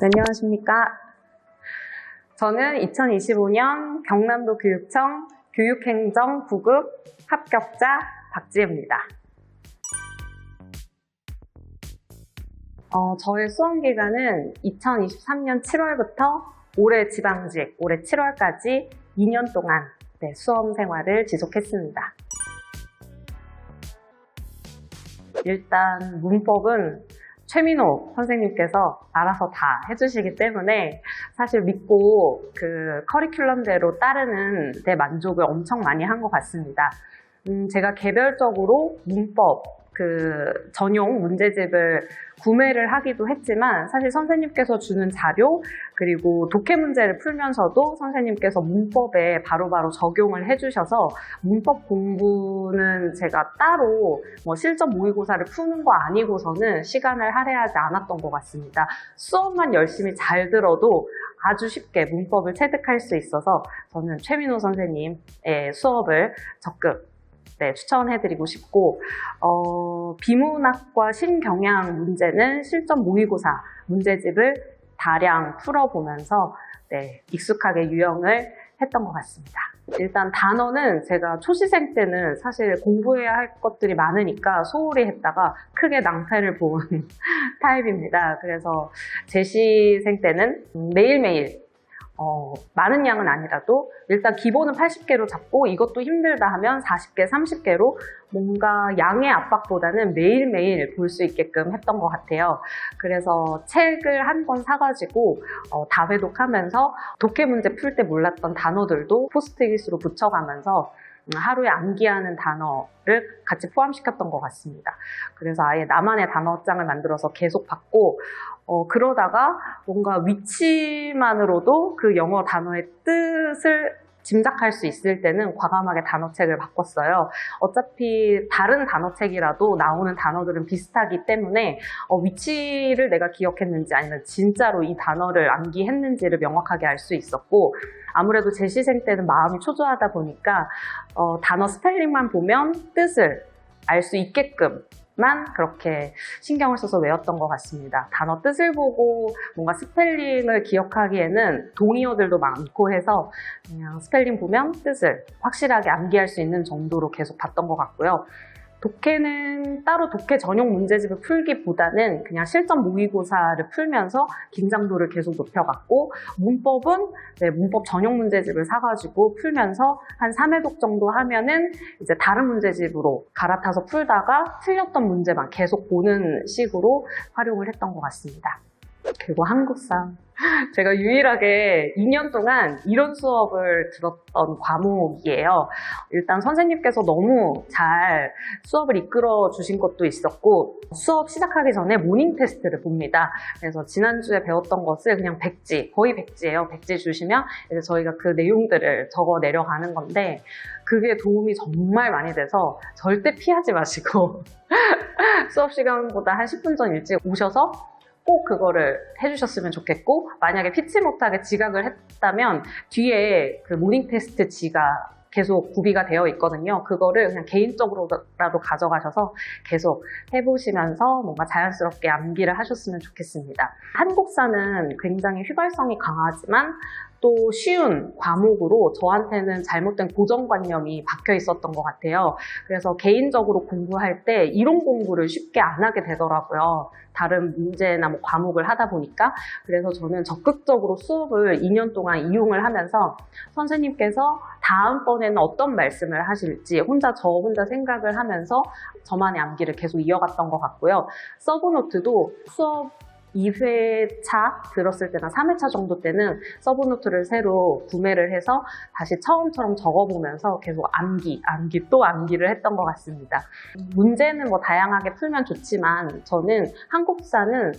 네, 안녕하십니까. 저는 2025년 경남도 교육청 교육행정 9급 합격자 박지혜입니다. 어, 저의 수험 기간은 2023년 7월부터 올해 지방직, 올해 7월까지 2년 동안 네, 수험 생활을 지속했습니다. 일단 문법은 최민호 선생님께서 알아서 다 해주시기 때문에 사실 믿고 그 커리큘럼대로 따르는 데 만족을 엄청 많이 한 것 같습니다. 음, 제가 개별적으로 문법 그 전용 문제집을 구매를 하기도 했지만 사실 선생님께서 주는 자료 그리고 독해 문제를 풀면서도 선생님께서 문법에 바로 바로 적용을 해주셔서 문법 공부는 제가 따로 뭐 실전 모의고사를 푸는 거 아니고서는 시간을 할애하지 않았던 것 같습니다. 수업만 열심히 잘 들어도 아주 쉽게 문법을 체득할 수 있어서 저는 최민호 선생님의 수업을 적극 네, 추천해드리고 싶고 어, 비문학과 신경향 문제는 실전 모의고사 문제집을 다량 풀어보면서 네, 익숙하게 유형을 했던 것 같습니다. 일단 단어는 제가 초시생 때는 사실 공부해야 할 것들이 많으니까 소홀히 했다가 크게 낭패를 본 타입입니다. 그래서 재시생 때는 매일매일 어, 많은 양은 아니라도 일단 기본은 80개로 잡고 이것도 힘들다 하면 40개, 30개로 뭔가 양의 압박보다는 매일매일 볼 수 있게끔 했던 것 같아요. 그래서 책을 한 권 사가지고 어, 다 회독하면서 독해 문제 풀 때 몰랐던 단어들도 포스트잇으로 붙여가면서 음, 하루에 암기하는 단어를 같이 포함시켰던 것 같습니다. 그래서 아예 나만의 단어장을 만들어서 계속 받고 어, 그러다가 뭔가 위치만으로도 그 영어 단어의 뜻을 짐작할 수 있을 때는 과감하게 단어책을 바꿨어요. 어차피 다른 단어책이라도 나오는 단어들은 비슷하기 때문에 어, 위치를 내가 기억했는지 아니면 진짜로 이 단어를 암기했는지를 명확하게 알 수 있었고 아무래도 제 시생 때는 마음이 초조하다 보니까 어, 단어 스펠링만 보면 뜻을 알 수 있게끔 만 그렇게 신경을 써서 외웠던 것 같습니다. 단어 뜻을 보고 뭔가 스펠링을 기억하기에는 동의어들도 많고 해서 그냥 스펠링 보면 뜻을 확실하게 암기할 수 있는 정도로 계속 봤던 것 같고요. 독해는 따로 독해 전용 문제집을 풀기보다는 그냥 실전 모의고사를 풀면서 긴장도를 계속 높여갔고 문법은 네, 문법 전용 문제집을 사가지고 풀면서 한 3회 독 정도 하면은 이제 다른 문제집으로 갈아타서 풀다가 틀렸던 문제만 계속 보는 식으로 활용을 했던 것 같습니다. 그리고 한국사. 제가 유일하게 2년 동안 이론 수업을 들었던 과목이에요. 일단 선생님께서 너무 잘 수업을 이끌어 주신 것도 있었고 수업 시작하기 전에 모닝 테스트를 봅니다. 그래서 지난주에 배웠던 것을 그냥 백지, 거의 백지예요. 백지 주시면 이제 저희가 그 내용들을 적어 내려가는 건데 그게 도움이 정말 많이 돼서 절대 피하지 마시고 수업 시간보다 한 10분 전 일찍 오셔서 꼭 그거를 해주셨으면 좋겠고 만약에 피치 못하게 지각을 했다면 뒤에 그 모닝 테스트 지가 계속 구비가 되어 있거든요. 그거를 그냥 개인적으로라도 가져가셔서 계속 해보시면서 뭔가 자연스럽게 암기를 하셨으면 좋겠습니다. 한국사는 굉장히 휘발성이 강하지만 또 쉬운 과목으로 저한테는 잘못된 고정관념이 박혀 있었던 것 같아요. 그래서 개인적으로 공부할 때 이론 공부를 쉽게 안 하게 되더라고요. 다른 문제나 뭐 과목을 하다 보니까. 그래서 저는 적극적으로 수업을 2년 동안 이용을 하면서 선생님께서 다음번에는 어떤 말씀을 하실지 혼자 저 혼자 생각을 하면서 저만의 암기를 계속 이어갔던 것 같고요. 서브노트도 수업 2회차 들었을 때나 3회차 정도 때는 서브노트를 새로 구매를 해서 다시 처음처럼 적어보면서 계속 암기, 암기 또 암기를 했던 것 같습니다. 문제는 뭐 다양하게 풀면 좋지만 저는 한국사는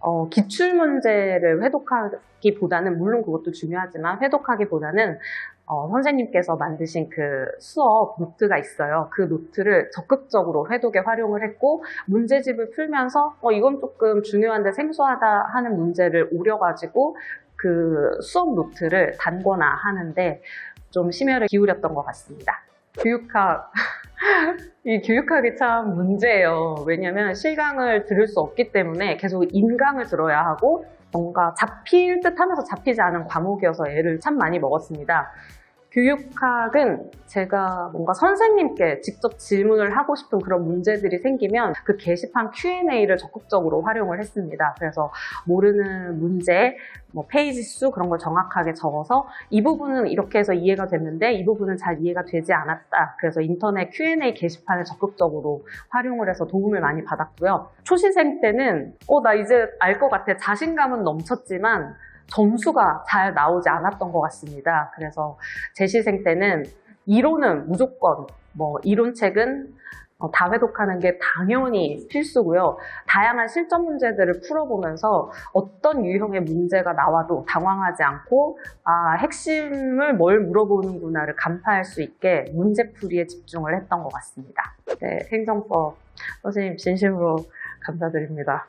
어, 기출 문제를 회독하기보다는 물론 그것도 중요하지만 회독하기보다는 어, 선생님께서 만드신 그 수업 노트가 있어요. 그 노트를 적극적으로 회독에 활용을 했고 문제집을 풀면서 어, 이건 조금 중요한데 생소하다 하는 문제를 오려가지고 그 수업 노트를 단거나 하는데 좀 심혈을 기울였던 것 같습니다. 교육학 이 교육학이 참 문제예요. 왜냐하면 실강을 들을 수 없기 때문에 계속 인강을 들어야 하고 뭔가 잡힐 듯 하면서 잡히지 않은 과목이어서 애를 참 많이 먹었습니다. 교육학은 제가 뭔가 선생님께 직접 질문을 하고 싶은 그런 문제들이 생기면 그 게시판 Q&A를 적극적으로 활용을 했습니다. 그래서 모르는 문제, 뭐 페이지 수 그런 걸 정확하게 적어서 이 부분은 이렇게 해서 이해가 됐는데 이 부분은 잘 이해가 되지 않았다. 그래서 인터넷 Q&A 게시판을 적극적으로 활용을 해서 도움을 많이 받았고요. 초시생 때는 어, 나 이제 알 것 같아. 자신감은 넘쳤지만 점수가 잘 나오지 않았던 것 같습니다. 그래서 재시생 때는 이론은 무조건 뭐 이론책은 어, 다 회독하는 게 당연히 필수고요. 다양한 실전 문제들을 풀어보면서 어떤 유형의 문제가 나와도 당황하지 않고 아 핵심을 뭘 물어보는구나를 간파할 수 있게 문제풀이에 집중을 했던 것 같습니다. 네, 행정법 선생님 진심으로 감사드립니다.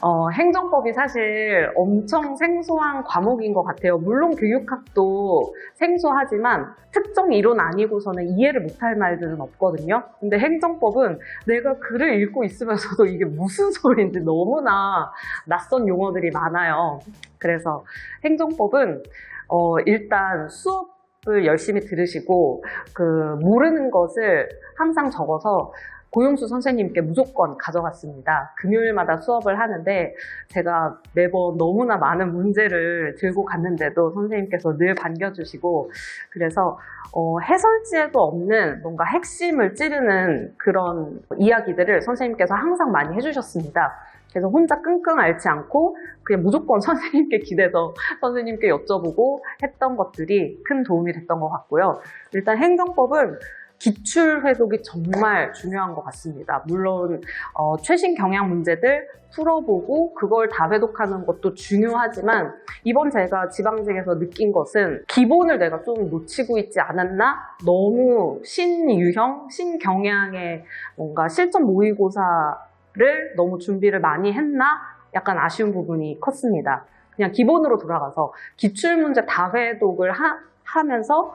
어, 행정법이 사실 엄청 생소한 과목인 것 같아요. 물론 교육학도 생소하지만 특정 이론 아니고서는 이해를 못할 말들은 없거든요. 근데 행정법은 내가 글을 읽고 있으면서도 이게 무슨 소리인지 너무나 낯선 용어들이 많아요. 그래서 행정법은 어, 일단 수업 을 열심히 들으시고 그 모르는 것을 항상 적어서 고용수 선생님께 무조건 가져갔습니다. 금요일마다 수업을 하는데 제가 매번 너무나 많은 문제를 들고 갔는데도 선생님께서 늘 반겨주시고 그래서 어, 해설지에도 없는 뭔가 핵심을 찌르는 그런 이야기들을 선생님께서 항상 많이 해주셨습니다. 그래서 혼자 끙끙 앓지 않고 그냥 무조건 선생님께 기대서 선생님께 여쭤보고 했던 것들이 큰 도움이 됐던 것 같고요. 일단 행정법은 기출 회독이 정말 중요한 것 같습니다. 물론 어, 최신 경향 문제들 풀어보고 그걸 다 회독하는 것도 중요하지만 이번 제가 지방직에서 느낀 것은 기본을 내가 좀 놓치고 있지 않았나? 너무 신유형, 신경향의 뭔가 실전 모의고사를 너무 준비를 많이 했나? 약간 아쉬운 부분이 컸습니다. 그냥 기본으로 돌아가서 기출문제 다 회독을 하, 하면서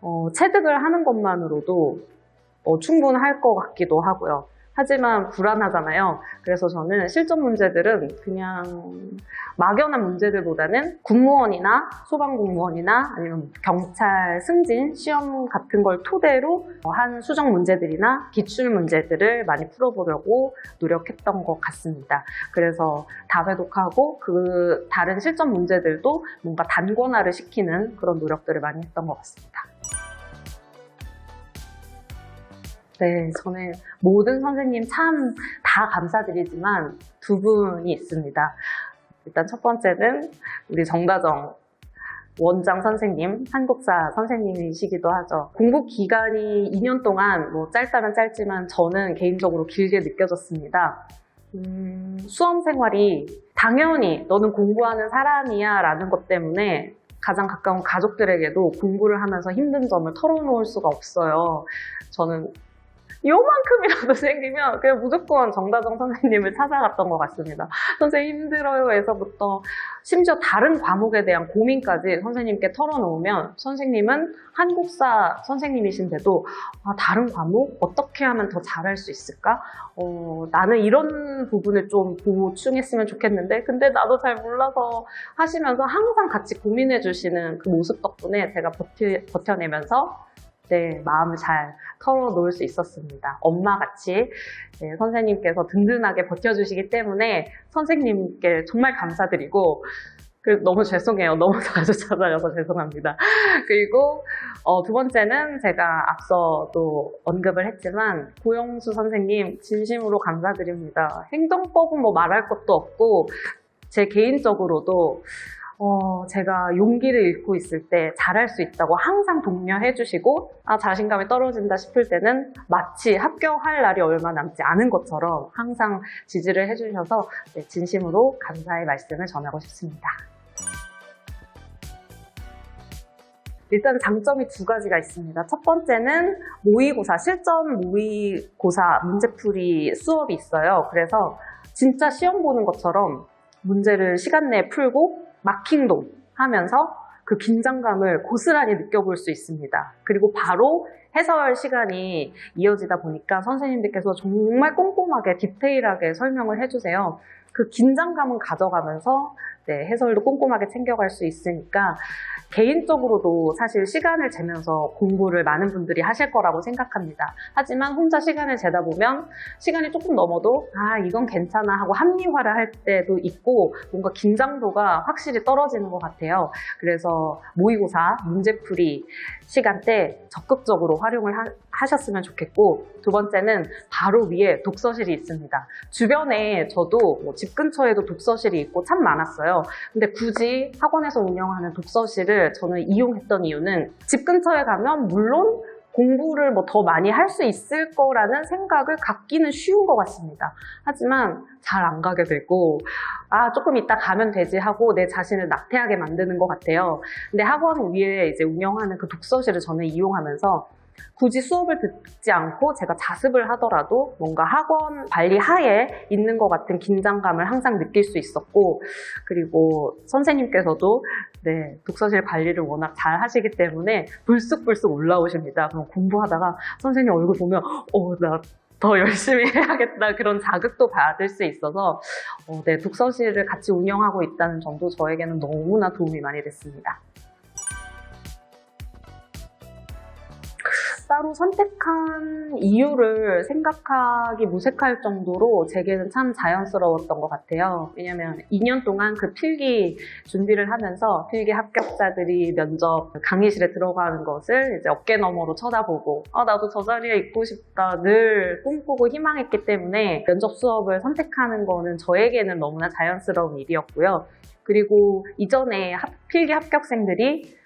어, 체득을 하는 것만으로도 어, 충분할 것 같기도 하고요. 하지만 불안하잖아요. 그래서 저는 실전 문제들은 그냥 막연한 문제들보다는 공무원이나 소방공무원이나 아니면 경찰 승진 시험 같은 걸 토대로 한 수정 문제들이나 기출 문제들을 많이 풀어보려고 노력했던 것 같습니다. 그래서 다 회독하고 그 다른 실전 문제들도 뭔가 단권화를 시키는 그런 노력들을 많이 했던 것 같습니다. 네, 저는 모든 선생님 참 다 감사드리지만 두 분이 있습니다. 일단 첫 번째는 우리 정다정 원장 선생님, 한국사 선생님이시기도 하죠. 공부 기간이 2년 동안 뭐 짧다면 짧지만 저는 개인적으로 길게 느껴졌습니다. 음, 수험 생활이 당연히 너는 공부하는 사람이야 라는 것 때문에 가장 가까운 가족들에게도 공부를 하면서 힘든 점을 털어놓을 수가 없어요. 저는 요만큼이라도 생기면 그냥 무조건 정다정 선생님을 찾아갔던 것 같습니다. 선생님 힘들어요에서부터 심지어 다른 과목에 대한 고민까지 선생님께 털어놓으면 선생님은 한국사 선생님이신데도 아, 다른 과목 어떻게 하면 더 잘할 수 있을까? 어, 나는 이런 부분을 좀 보충했으면 좋겠는데 근데 나도 잘 몰라서 하시면서 항상 같이 고민해 주시는 그 모습 덕분에 제가 버티, 버텨내면서 네, 마음을 잘 털어놓을 수 있었습니다. 엄마같이 네, 선생님께서 든든하게 버텨주시기 때문에 선생님께 정말 감사드리고 그 너무 죄송해요. 너무 자주 찾아가서 죄송합니다. 그리고 어, 두 번째는 제가 앞서도 언급을 했지만 고영수 선생님 진심으로 감사드립니다. 행정법은 뭐 말할 것도 없고 제 개인적으로도 어, 제가 용기를 잃고 있을 때 잘할 수 있다고 항상 독려해 주시고 아, 자신감이 떨어진다 싶을 때는 마치 합격할 날이 얼마 남지 않은 것처럼 항상 지지를 해주셔서 네, 진심으로 감사의 말씀을 전하고 싶습니다. 일단 장점이 두 가지가 있습니다. 첫 번째는 모의고사, 실전 모의고사 문제풀이 수업이 있어요. 그래서 진짜 시험 보는 것처럼 문제를 시간 내에 풀고 마킹도 하면서 그 긴장감을 고스란히 느껴볼 수 있습니다. 그리고 바로 해설 시간이 이어지다 보니까 선생님들께서 정말 꼼꼼하게 디테일하게 설명을 해주세요. 그 긴장감은 가져가면서 네, 해설도 꼼꼼하게 챙겨갈 수 있으니까 개인적으로도 사실 시간을 재면서 공부를 많은 분들이 하실 거라고 생각합니다. 하지만 혼자 시간을 재다 보면 시간이 조금 넘어도 아 이건 괜찮아 하고 합리화를 할 때도 있고 뭔가 긴장도가 확실히 떨어지는 것 같아요. 그래서 모의고사 문제풀이 시간대 적극적으로 활용을 하, 셨으면 좋겠고 두 번째는 바로 위에 독서실이 있습니다. 주변에 저도 뭐 집 근처에도 독서실이 있고 참 많았어요. 근데 굳이 학원에서 운영하는 독서실을 저는 이용했던 이유는 집 근처에 가면 물론 공부를 뭐 더 많이 할 수 있을 거라는 생각을 갖기는 쉬운 것 같습니다. 하지만 잘 안 가게 되고, 아, 조금 이따 가면 되지 하고 내 자신을 낙태하게 만드는 것 같아요. 근데 학원 위에 이제 운영하는 그 독서실을 저는 이용하면서 굳이 수업을 듣지 않고 제가 자습을 하더라도 뭔가 학원 관리 하에 있는 것 같은 긴장감을 항상 느낄 수 있었고, 그리고 선생님께서도 네, 독서실 관리를 워낙 잘 하시기 때문에 불쑥불쑥 올라오십니다. 그럼 공부하다가 선생님 얼굴 보면, 어, 나 더 열심히 해야겠다. 그런 자극도 받을 수 있어서, 어, 네, 독서실을 같이 운영하고 있다는 점도 저에게는 너무나 도움이 많이 됐습니다. 따로 선택한 이유를 생각하기 무색할 정도로 제게는 참 자연스러웠던 것 같아요. 왜냐면 2년 동안 그 필기 준비를 하면서 필기 합격자들이 면접 강의실에 들어가는 것을 이제 어깨 너머로 쳐다보고 아, 나도 저 자리에 있고 싶다 늘 꿈꾸고 희망했기 때문에 면접 수업을 선택하는 거는 저에게는 너무나 자연스러운 일이었고요. 그리고 이전에 합- 필기 합격생들이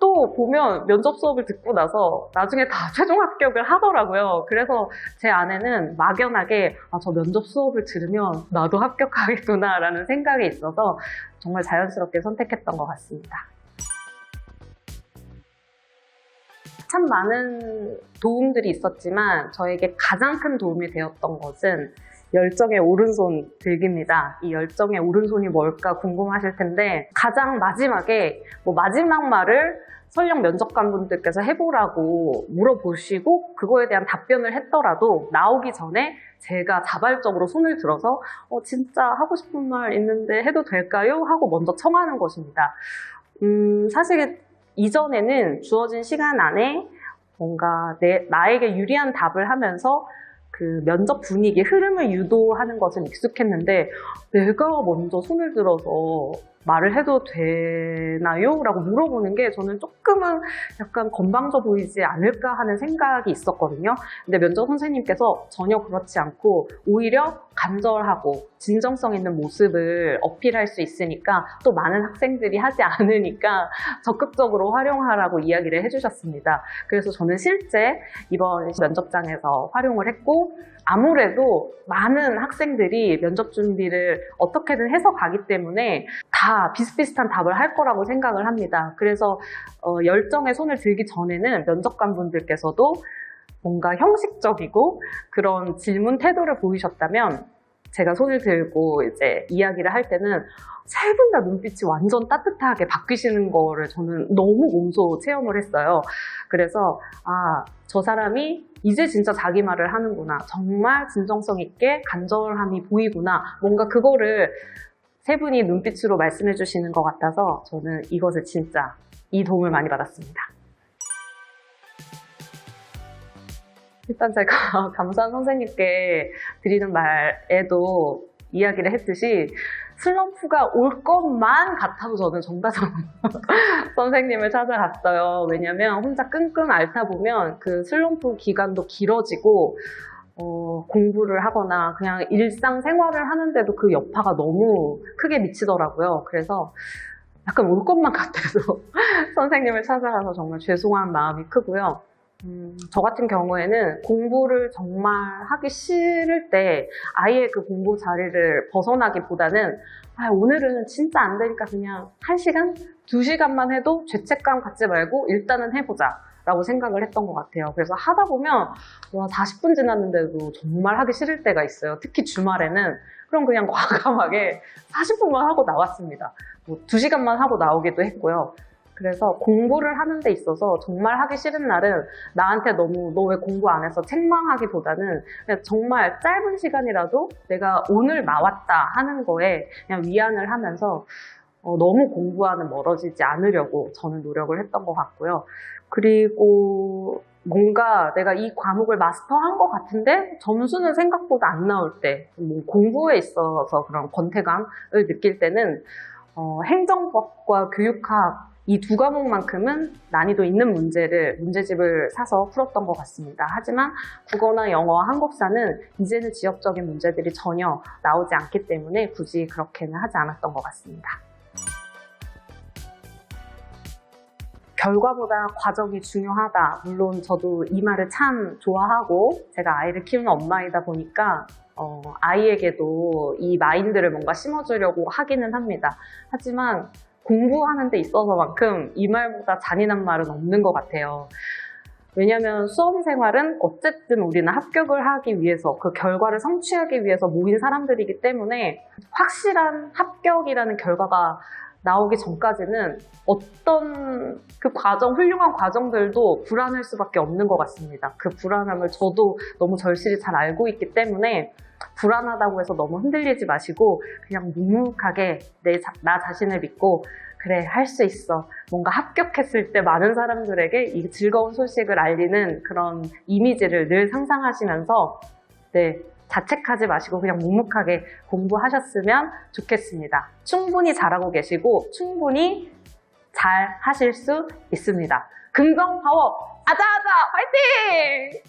또 보면 면접 수업을 듣고 나서 나중에 다 최종 합격을 하더라고요. 그래서 제 안에는 막연하게 아, 저 면접 수업을 들으면 나도 합격하겠구나라는 생각이 있어서 정말 자연스럽게 선택했던 것 같습니다. 참 많은 도움들이 있었지만 저에게 가장 큰 도움이 되었던 것은 열정의 오른손 들기입니다. 이 열정의 오른손이 뭘까 궁금하실 텐데 가장 마지막에 뭐 마지막 말을 설령 면접관분들께서 해보라고 물어보시고 그거에 대한 답변을 했더라도 나오기 전에 제가 자발적으로 손을 들어서 어, 진짜 하고 싶은 말 있는데 해도 될까요? 하고 먼저 청하는 것입니다. 음, 사실 이전에는 주어진 시간 안에 뭔가 내, 나에게 유리한 답을 하면서 그 면접 분위기, 흐름을 유도하는 것은 익숙했는데 내가 먼저 손을 들어서 말을 해도 되나요? 라고 물어보는 게 저는 조금은 약간 건방져 보이지 않을까 하는 생각이 있었거든요. 근데 면접 선생님께서 전혀 그렇지 않고 오히려 간절하고 진정성 있는 모습을 어필할 수 있으니까 또 많은 학생들이 하지 않으니까 적극적으로 활용하라고 이야기를 해주셨습니다. 그래서 저는 실제 이번 면접장에서 활용을 했고 아무래도 많은 학생들이 면접 준비를 어떻게든 해서 가기 때문에 다 비슷비슷한 답을 할 거라고 생각을 합니다. 그래서 어, 열정에 손을 들기 전에는 면접관 분들께서도 뭔가 형식적이고 그런 질문 태도를 보이셨다면 제가 손을 들고 이제 이야기를 할 때는 세 분 다 눈빛이 완전 따뜻하게 바뀌시는 거를 저는 너무 몸소 체험을 했어요. 그래서 아, 저 사람이 이제 진짜 자기 말을 하는구나. 정말 진정성 있게 간절함이 보이구나. 뭔가 그거를 세 분이 눈빛으로 말씀해 주시는 것 같아서 저는 이것을 진짜 이 도움을 많이 받았습니다. 일단 제가 감사한 선생님께 드리는 말에도 이야기를 했듯이 슬럼프가 올 것만 같아도 저는 정다정 선생님을 찾아갔어요. 왜냐면 혼자 끙끙 앓다 보면 그 슬럼프 기간도 길어지고 어, 공부를 하거나 그냥 일상 생활을 하는데도 그 여파가 너무 크게 미치더라고요. 그래서 약간 올 것만 같아서 선생님을 찾아가서 정말 죄송한 마음이 크고요. 음, 저 같은 경우에는 공부를 정말 하기 싫을 때 아예 그 공부 자리를 벗어나기보다는 아, 오늘은 진짜 안 되니까 그냥 1시간? 2시간만 해도 죄책감 갖지 말고 일단은 해보자 라고 생각을 했던 것 같아요. 그래서 하다 보면 와 40분 지났는데도 정말 하기 싫을 때가 있어요. 특히 주말에는 그럼 그냥 과감하게 40분만 하고 나왔습니다. 뭐 2시간만 하고 나오기도 했고요. 그래서 공부를 하는 데 있어서 정말 하기 싫은 날은 나한테 너무 너 왜 공부 안 해서 책망하기보다는 정말 짧은 시간이라도 내가 오늘 나왔다 하는 거에 그냥 위안을 하면서 어, 너무 공부와는 멀어지지 않으려고 저는 노력을 했던 것 같고요. 그리고 뭔가 내가 이 과목을 마스터한 것 같은데 점수는 생각보다 안 나올 때, 뭐 공부에 있어서 그런 권태감을 느낄 때는 어, 행정법과 교육학 이 두 과목만큼은 난이도 있는 문제를 문제집을 사서 풀었던 것 같습니다. 하지만 국어나 영어, 한국사는 이제는 지역적인 문제들이 전혀 나오지 않기 때문에 굳이 그렇게는 하지 않았던 것 같습니다. 결과보다 과정이 중요하다. 물론 저도 이 말을 참 좋아하고 제가 아이를 키우는 엄마이다 보니까 어, 아이에게도 이 마인드를 뭔가 심어주려고 하기는 합니다. 하지만 공부하는 데 있어서만큼 이 말보다 잔인한 말은 없는 것 같아요. 왜냐하면 수험 생활은 어쨌든 우리는 합격을 하기 위해서 그 결과를 성취하기 위해서 모인 사람들이기 때문에 확실한 합격이라는 결과가 나오기 전까지는 어떤 그 과정, 훌륭한 과정들도 불안할 수밖에 없는 것 같습니다. 그 불안함을 저도 너무 절실히 잘 알고 있기 때문에 불안하다고 해서 너무 흔들리지 마시고 그냥 묵묵하게 내, 자- 나 자신을 믿고 그래, 할 수 있어. 뭔가 합격했을 때 많은 사람들에게 이 즐거운 소식을 알리는 그런 이미지를 늘 상상하시면서 네, 자책하지 마시고 그냥 묵묵하게 공부하셨으면 좋겠습니다. 충분히 잘하고 계시고 충분히 잘 하실 수 있습니다. 긍정 파워 아자아자 화이팅!